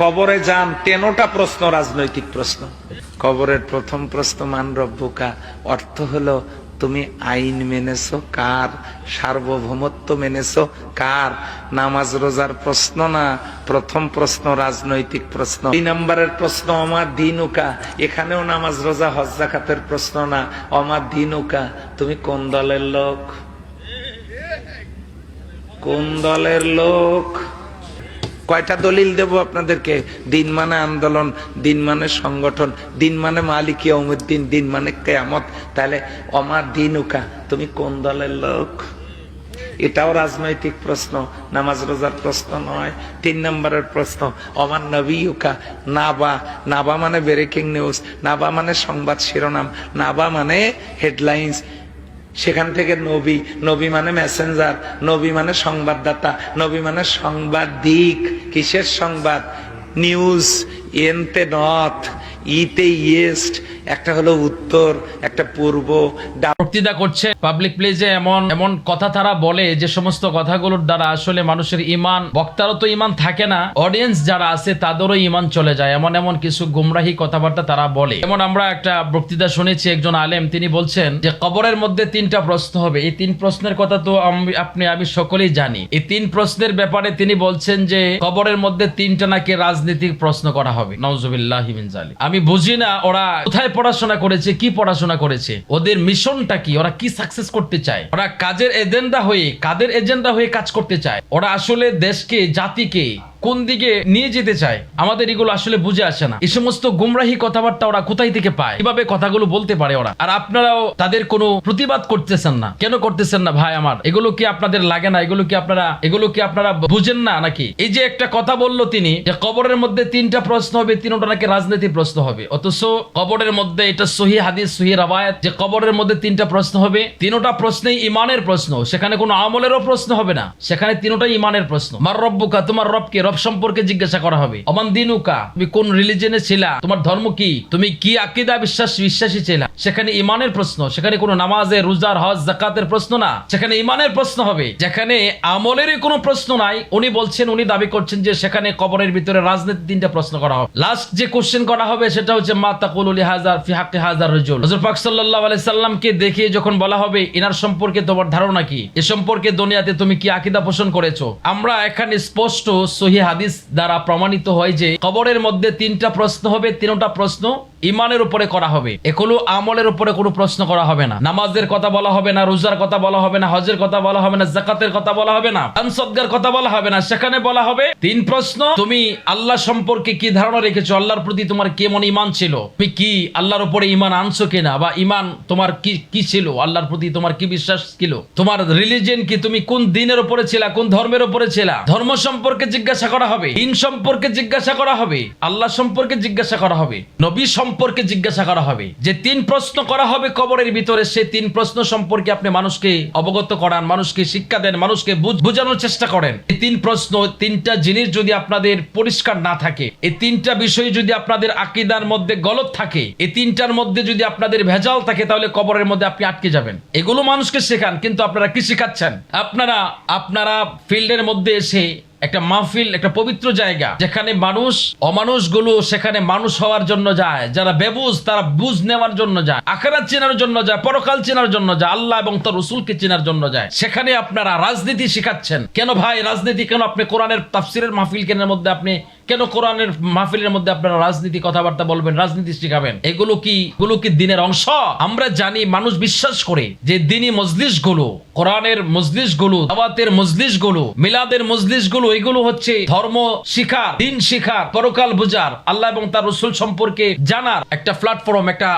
কবরে যান, তেনোটা প্রশ্ন, রাজনৈতিক প্রশ্ন। কবরের প্রথম প্রশ্ন, মান রব্বুকা, অর্থ হলো, তুমি আইন মেনেছো, কার? সার্বভৌমত্ব মেনেছো, কার? নামাজ, রোজার প্রশ্ন না? প্রথম প্রশ্ন, রাজনৈতিক প্রশ্ন। দুই নম্বরের প্রশ্ন আমার দিনুকা, এখানেও নামাজ, রোজা, হজ জাকাতের প্রশ্ন না। আমার দিনুকা, তুমি কোন দলের লোক? কোন দলের লোক? কয়টা দলিল দেব আপনাদেরকে? দিন মানে আন্দোলন, দিন মানে সংগঠন, দিন মানে মালিক ইয়মুদ্দিন দিন মানে কেয়ামত। তাহলে অমার দিন উকা, তুমি কোন দলের লোক? এটাও রাজনৈতিক প্রশ্ন, নামাজ রোজার প্রশ্ন নয়, তিন নম্বরের প্রশ্ন অমান নবী উকা, নাবা নাবা মানে ব্রেকিং নিউজ নাবা মানে সংবাদ শিরোনাম, নাবা মানে হেডলাইন্স সেখান থেকে নবী নবী মানে মেসেঞ্জার নবী মানে সংবাদদাতা, নবী মানে সংবাদ দিক কিসের সংবাদ? নিউজ এনতে নথ, ইতে ইয়েস্ট একটা হলো উত্তর, একটা পূর্ব বক্তৃতা করছে পাবলিক প্লেসে এমন এমন কথা তারা বলে যে সমস্ত কথাগুলোর দ্বারা আসলে মানুষের ইমান, বক্তারও তো ইমান থাকে না। অডিয়েন্স যারা আছে তাদেরও ইমান চলে যায়। এমন এমন কিছু গুমরাহি কথাবার্তা তারা বলে। যেমন আমরা একটা বক্তৃতা শুনেছি, একজন আলেম, তিনি বলছেন যে কবরের মধ্যে তিনটা প্রশ্ন হবে। এই তিন প্রশ্নের কথা তো আপনি, আমি সকলেই জানি। এই তিন প্রশ্নের ব্যাপারে তিনি বলছেন যে কবরের মধ্যে তিনটা নাকি রাজনীতিক প্রশ্ন করা হবে। নওজুবিল্লাহ আমি বুঝি না ওরা কোথায় পড়াশোনা করেছে, কি পড়াশোনা করেছে? ওদের মিশনটা কি? ওরা কি সাকসেস করতে চায়? ওরা কাজের এজেন্ডা হয়ে, কাদের এজেন্ডা হয়ে কাজ করতে চায়? ওরা আসলে দেশকে, জাতিকে কোন দিকে নিয়ে যেতে চায়, আমাদের এগুলো আসলে বুঝে আসে না। এই সমস্ত গুমরাহি কথাবার্তা ওরা কোথায় থেকে পায়, কীভাবে কথাগুলো বলতে পারে ওরা? আর আপনারাও তাদের কোনো প্রতিবাদ করতেছেন না। কেন করতেছেন না ভাই আমার? এগুলো কি আপনাদের লাগে না? এগুলো কি আপনারা, এগুলো কি আপনারা বুঝেন না নাকি? এই যে একটা কথা বলল তিনি, যে কবরের মধ্যে তিনটা প্রশ্ন হবে, তিনটা নাকি রাজনীতি প্রশ্ন হবে। অথচ কবরের মধ্যে এটা সহি হাদিস, সহি রাবায়াত যে কবরের মধ্যে তিনটা প্রশ্ন হবে, তিনটা প্রশ্নেই ইমানের প্রশ্ন। সেখানে কোনো আমলেরও প্রশ্ন হবে না। সেখানে তিনটাই ইমানের প্রশ্ন। মার রব্বুকা, তোমার রবকে রব সম্পর্কে জিজ্ঞাসা করা হবে। অমান দিনুকা, তুমি কোন রিলিজনে ছিলা? তোমার ধর্ম কি? তুমি কি আকিদা বিশ্বাস, বিশ্বাসী ছিলা? সেখানে ইমানের প্রশ্ন। সেখানে কোনো নামাজে রোজার হজ জাকাতের প্রশ্ন না। সেখানে ইমানের প্রশ্ন হবে। যেখানে আমলেরই কোনো প্রশ্ন নাই, উনি বলছেন, উনি দাবি করছেন যে সেখানে কবরের ভিতরে রাজনীতি তিনটা প্রশ্ন করা হবে। লাস্ট যে কোশ্চেন করা হবে, সেটা হচ্ছে, মা তাকুল হাজার ফি হাক্কি হাজার রজুল? হযরত পাক সাল্লাল্লাহু আলাইহি সাল্লামকে দেখে যখন বলা হবে এনার সম্পর্কে তোমার ধারণা কি? এ সম্পর্কে দুনিয়াতে তুমি কি আকিদা পোষণ করেছ? আমরা এখানে স্পষ্ট সহি হাদিস দ্বারা প্রমাণিত হয় যে কবরের মধ্যে তিনটা প্রশ্ন হবে তিনটা প্রশ্ন ইমানের উপরে করা হবে। এগুলো আমলের উপরে কোনো প্রশ্ন করা হবে না। নামাজের কথা বলা হবে না, রোজার কথা বলা হবে না, হজের কথা বলা হবে না জাকাতের কথা বলা হবে না আনসদ্গার কথা বলা হবে না, সেখানে বলা হবে, তিন প্রশ্ন, তুমি আল্লাহ সম্পর্কে কি ধারণা রেখেছো? আল্লাহর প্রতি তোমার কেমন ইমান ছিল? তুমি কি আল্লাহর উপরে ইমান আনছো কিনা? বা ইমান তোমার কি কি ছিল? আল্লাহর প্রতি তোমার কি বিশ্বাস ছিল? তোমার রিলিজিয়ন কি? তুমি কোন দিনের উপরে ছিলা? কোন ধর্মের উপরে ছিলা? ধর্ম সম্পর্কে জিজ্ঞাসা করা হবে, দিন সম্পর্কে জিজ্ঞাসা করা হবে, আল্লাহ সম্পর্কে জিজ্ঞাসা করা হবে। নবী সম্পর্কে জিজ্ঞাসা করা হবে। যে তিন প্রশ্ন করা হবে কবরের ভিতরে সেই তিন প্রশ্ন সম্পর্কে আপনি মানুষকে অবগত করান, মানুষকে শিক্ষা দেন, মানুষকে বুঝ- বোঝানোর চেষ্টা করেন। এই তিন প্রশ্ন, তিনটা জিনিস যদি আপনাদের পরিষ্কার না থাকে, এই তিনটা বিষয় যদি আপনাদের আকিদার মধ্যে গলত থাকে, এই তিনটার মধ্যে যদি আপনাদের ভেজাল থাকে, তাহলে কবরের মধ্যে আপনি আটকে যাবেন। এগুলো মানুষকে শেখান, কিন্তু আপনারা কি শেখাচ্ছেন? আপনারা আপনারা ফিল্ডের মধ্যে এসে একটা মাহফিল, একটা পবিত্র জায়গা, যেখানে মানুষ অমানুষগুলো সেখানে মানুষ হওয়ার জন্য যায়, যারা বেবুজ তারা বুঝ নেওয়ার জন্য যায়, আখেরাত চেনার জন্য যায়, পরকাল চেনার জন্য যায়, আল্লাহ এবং তার রসুলকে চেনার জন্য যায়। সেখানে আপনারা রাজনীতি শিখাচ্ছেন। কেন ভাই, রাজনীতি কেন আপনি কোরআনের তাফসিরের মাহফিল কেনার মধ্যে আপনি কেন কোরআনের মাহফিলের মধ্যে আপনারা রাজনীতি কথাবার্তা বলবেন, রাজনীতি শিখাবেন? এগুলো কি এগুলো কি দিনের অংশ? আমরা জানি, মানুষ বিশ্বাস করে যে দিনী মজলিসগুলো কোরআনের মজলিসগুলো দাওয়াতের মজলিসগুলো মিলাদের মজলিসগুলো এগুলো হচ্ছে ধর্ম শিখা, দিন শিখার, পরকাল বুঝার আল্লাহ এবং তার রসুল সম্পর্কে জানার একটা প্ল্যাটফর্ম একটা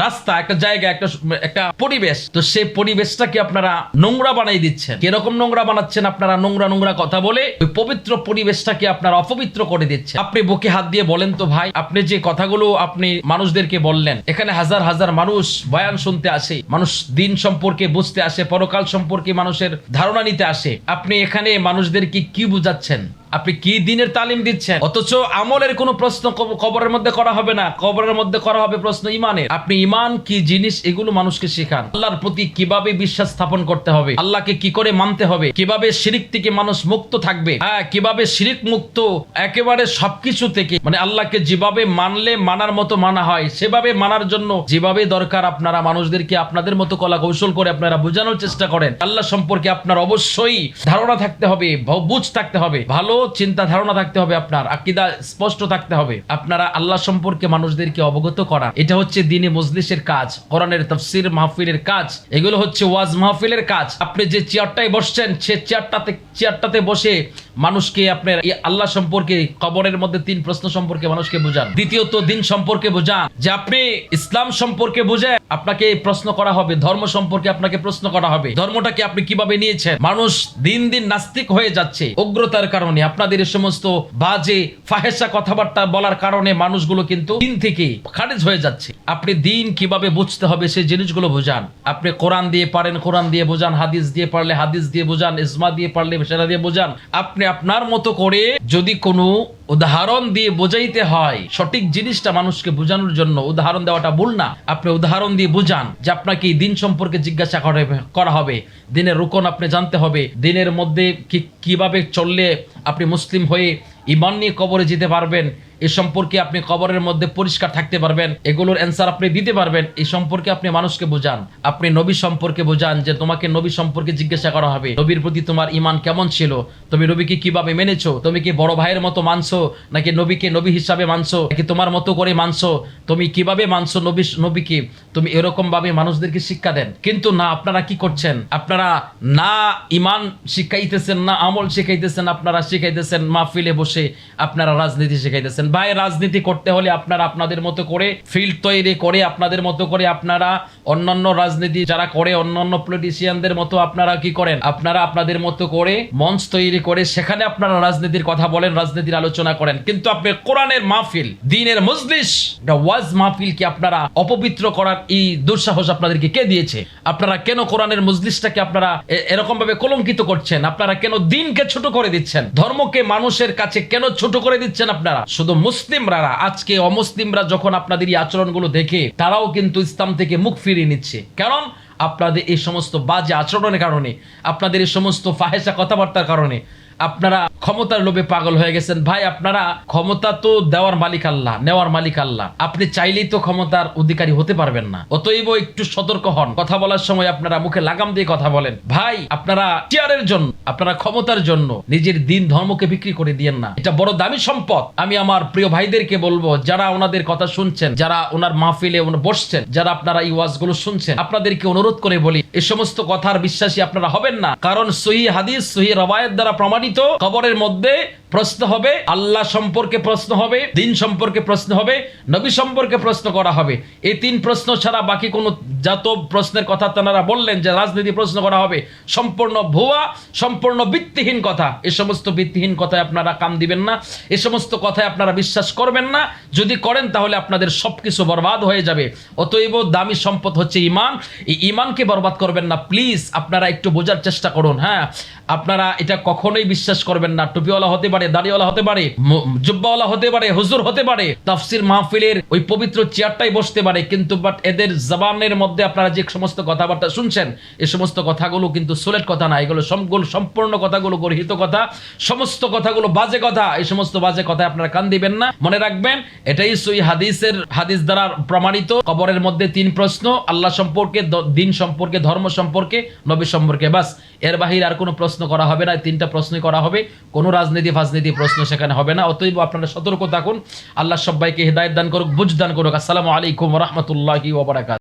রাস্তা, একটা জায়গা, একটা একটা পরিবেশ। তো সেই পরিবেশটাকে আপনারা নোংরা বানাই দিচ্ছেন। কীরকম নোংরা বানাচ্ছেন আপনারা? নোংরা নোংরা কথা বলে ওই পবিত্র পরিবেশটাকে আপনারা অপবিত্র করে দিচ্ছেন। আপনি বুকে হাত দিয়ে বলেন তো ভাই, আপনি যে কথাগুলো আপনি মানুষদেরকে বললেন, এখানে হাজার হাজার মানুষ বয়ান শুনতে আসে, মানুষ দিন সম্পর্কে বুঝতে আসে, পরকাল সম্পর্কে মানুষের ধারণা নিতে আসে। আপনি এখানে মানুষদেরকে কি বুঝাচ্ছেন? আপনি কি দিনের তালিম দিচ্ছেন? অথচ আমলের কোনো প্রশ্ন কব- কবরের মধ্যে করা হবে না। কবরের মধ্যে করা হবে প্রশ্ন ইমানের। আপনি ইমান, কি জিনিস, এগুলো মানুষকে শেখান। আল্লাহর প্রতি কীভাবে বিশ্বাস স্থাপন করতে হবে? আল্লাহকে কি করে মানতে হবে? কীভাবে শিরিক থেকে মানুষ মুক্ত থাকবে? হ্যাঁ কীভাবে শিরিক মুক্ত একেবারে সবকিছু থেকে মানে আল্লাহকে যেভাবে মানলে মানার মতো মানা হয়, সেভাবে মানার জন্য যেভাবে দরকার আপনারা মানুষদেরকে আপনাদের মতো কলা কৌশল করে আপনারা বোঝানোর চেষ্টা করেন। আল্লাহ সম্পর্কে আপনার অবশ্যই ধারণা থাকতে হবে বুঝ থাকতে হবে। ভালো চিন্তা ধারণা থাকতে হবে আপনার, আকিদা স্পষ্ট থাকতে হবে। আপনারা আল্লাহ সম্পর্কে মানুষদেরকে অবগত করা এটা হচ্ছে দিনে মজলিসের কাজ, কোরআনের তফসির, মাহফিলের কাজ। এগুলো হচ্ছে ওয়াজ মাহফিলের কাজ। আপনি যে চেয়ারটায় বসছেন, সে চেয়ারটাতে চেয়ারটাতে বসে মানুষকে আপনার এই আল্লাহ সম্পর্কে, কবরের মধ্যে তিন প্রশ্ন সম্পর্কে মানুষকে বোঝান। দ্বিতীয়ত, দিন সম্পর্কে বোঝান। যে আপনি ইসলাম সম্পর্কে বুঝে আপনাকে প্রশ্ন করা হবে। ধর্ম সম্পর্কে আপনাকে প্রশ্ন করা হবে। ধর্মটাকে আপনি কীভাবে নিয়েছেন? মানুষ দিন দিন নাস্তিক হয়ে যাচ্ছে, উগ্রতার কারণে। আপনাদের সমস্ত বাজে ফাহেসা কথাবার্তা বলার কারণে মানুষগুলো কিন্তু দিন থেকে খারিজ হয়ে যাচ্ছে। আপনি দিন কীভাবে বুঝতে হবে সেই জিনিসগুলো বোঝান। আপনি কোরআন দিয়ে পারেন, কোরআন দিয়ে বোঝান, হাদিস দিয়ে পারলে হাদিস দিয়ে বোঝান ইসমা দিয়ে পারলে সেটা দিয়ে বোঝান। আপনি আপনার মতো করে যদি কোনো উদাহরণ দিয়ে বোঝাইতে হয়। সঠিক জিনিসটা মানুষকে বোঝানোর জন্য উদাহরণ দেওয়াটা ভুল না। আপনি উদাহরণ দিয়ে বোঝান যে আপনাকে দিন সম্পর্কে জিজ্ঞাসা করে- হবে। দিনের রোকন আপনি জানতে হবে। দিনের মধ্যে কি কীভাবে চললে আপনি মুসলিম হয়ে ইমান নিয়ে কবরে যেতে পারবেন? এ সম্পর্কে আপনি কবরের মধ্যে পরিষ্কার থাকতে পারবেন, এগুলোর অ্যান্সার আপনি দিতে পারবেন, এই সম্পর্কে আপনি মানুষকে বোঝান। আপনি নবী সম্পর্কে বোঝান যে তোমাকে নবী সম্পর্কে জিজ্ঞাসা করা হবে, নবীর প্রতি তোমার ইমান কেমন ছিল, তুমি নবীকে কীভাবে মেনেছো, তুমি কি বড় ভাইয়ের মতো মানছো, নাকি নবীকে নবী হিসাবে মানছো, নাকি তোমার মতো করে মানছো, তুমি কীভাবে মানছো নবী, নবীকে, তুমি এরকম ভাবে মানুষদেরকে শিক্ষা দেন। কিন্তু না, আপনারা কি করছেন? আপনারা না ইমান শিখাইতেছেন, না আমল শিখাইতেছেন, আপনারা শিখাইতেছেন মাহফিলে বসে আপনারা রাজনীতি শিখাইতেছেন। ভাই রাজনীতি করতে হলে আপনারা আপনাদের মতো করে ফিল্ড তৈরি করে আপনাদের মতো করে আপনারা অন্যান্য রাজনীতি যারা করে, অন্যান্য পলিটিশিয়ানদের মতো আপনারা কি করেন? আপনারা আপনাদের মতো করে মঞ্চ তৈরি করে সেখানে আপনারা রাজনীতির কথা বলেন, রাজনীতির আলোচনা করেন। কিন্তু আপনি কোরআনের মাহফিল, দিনের মজলিস ওয়াজ মাহফিলকে আপনারা অপবিত্র করার এই দুঃসাহস আপনাদেরকে কে দিয়েছে? আপনারা কেন কোরআনের মজলিসটাকে আপনারা এরকম ভাবে কলঙ্কিত করছেন? আপনারা কেন দিনকে ছোট করে দিচ্ছেন? ধর্মকে মানুষের কাছে কেন ছোট করে দিচ্ছেন আপনারা? শুধু মুসলিমরা আজকে অমুসলিমরা যখন আপনাদের এই আচরণগুলো দেখে, তারাও কিন্তু ইসলাম থেকে মুখ ফিরিয়ে নিচ্ছে। কারণ আপনাদের এই সমস্ত বাজে আচরণের কারণে, আপনাদের এই সমস্ত ফাহেসা কথাবার্তার কারণে আপনারা ক্ষমতার লোভে পাগল হয়ে গেছেন। ভাই, আপনারা ক্ষমতা তো দেওয়ার মালিক আল্লাহ, নেওয়ার মালিক আল্লাহ। আপনি চাইলেই তো ক্ষমতার অধিকারী হতে পারবেন না। অতএব একটু সতর্ক হন। কথা বলার সময় আপনারা মুখে লাগাম দিয়ে কথা বলেন। ভাই, আপনারা চেয়ারের জন্য, আপনারা ক্ষমতার জন্য নিজের দিন ধর্মকে বিক্রি করে দিয়েন না। এটা বড় দামি সম্পদ। আমি আমার প্রিয় ভাইদেরকে বলব, যারা ওনাদের কথা শুনছেন, যারা ওনার মাহফিলে বসছেন, যারা আপনারা এই ওয়াজগুলো শুনছেন, আপনাদেরকে অনুরোধ করে বলি এই সমস্ত কথার বিশ্বাসী আপনারা হবেন না। কারণ সহি হাদিস, সহি রবায়ত দ্বারা প্রমাণিত কবরের মধ্যে প্রশ্ন হবে, আল্লাহ সম্পর্কে প্রশ্ন হবে, দিন সম্পর্কে প্রশ্ন হবে, নবী সম্পর্কে প্রশ্ন করা হবে। এই তিন প্রশ্ন ছাড়া বাকি কোনো যত প্রশ্নের কথা তেনারা বললেন যে রাজনীতি প্রশ্ন করা হবে। সম্পূর্ণ ভুয়া, সম্পূর্ণ ভিত্তিহীন কথা। এ সমস্ত ভিত্তিহীন কথায় আপনারা কাম দিবেন না, এ সমস্ত কথায় আপনারা বিশ্বাস করবেন না। যদি করেন তাহলে আপনাদের সবকিছু বরবাদ হয়ে যাবে। অতএব দামি সম্পদ হচ্ছে ইমান এই ইমানকে বরবাদ করবেন না। প্লিজ, আপনারা একটু বোঝার চেষ্টা করুন হ্যাঁ? আপনারা এটা কখনোই বিশ্বাস করবেন না। টুপিওয়ালা হতে পারে দাড়িওয়ালা হতে পারে জুব্বাওয়ালা হতে পারে, হুজুর হতে পারে, তাফসির মাহফিলের ওই পবিত্র চেয়ারটাই বসতে পারে, কিন্তু বাট এদের জবানের মধ্যে আপনারা যে সমস্ত কথাবার্তা শুনছেন এই সমস্ত কথাগুলো কিন্তু সোলেট কথা না, এগুলো সম্গুলো, সম্পূর্ণ কথাগুলো গর্হিত কথা, সমস্ত কথাগুলো বাজে কথা এই সমস্ত বাজে কথা আপনারা কান দিবেন না। মনে রাখবেন, এটাই সই হাদিসের, হাদিস দ্বারা প্রমাণিত, কবরের মধ্যে তিন প্রশ্ন, আল্লাহ সম্পর্কে দিন সম্পর্কে, ধর্ম সম্পর্কে, নবী সম্পর্কে, বাস। এর বাহির আর কোনো প্রশ্ন করা হবে না তিনটা প্রশ্নই করা হবে। কোনো রাজনীতি ফাজনীতি প্রশ্ন সেখানে হবে না। অতএব আপনারা সতর্ক থাকুন। আল্লাহ সবাইকে হৃদায়ত দান করুক, বুঝ দান করুক। আসসালামু আলাইকুম রহমতুল্লাহি ওবরাকাত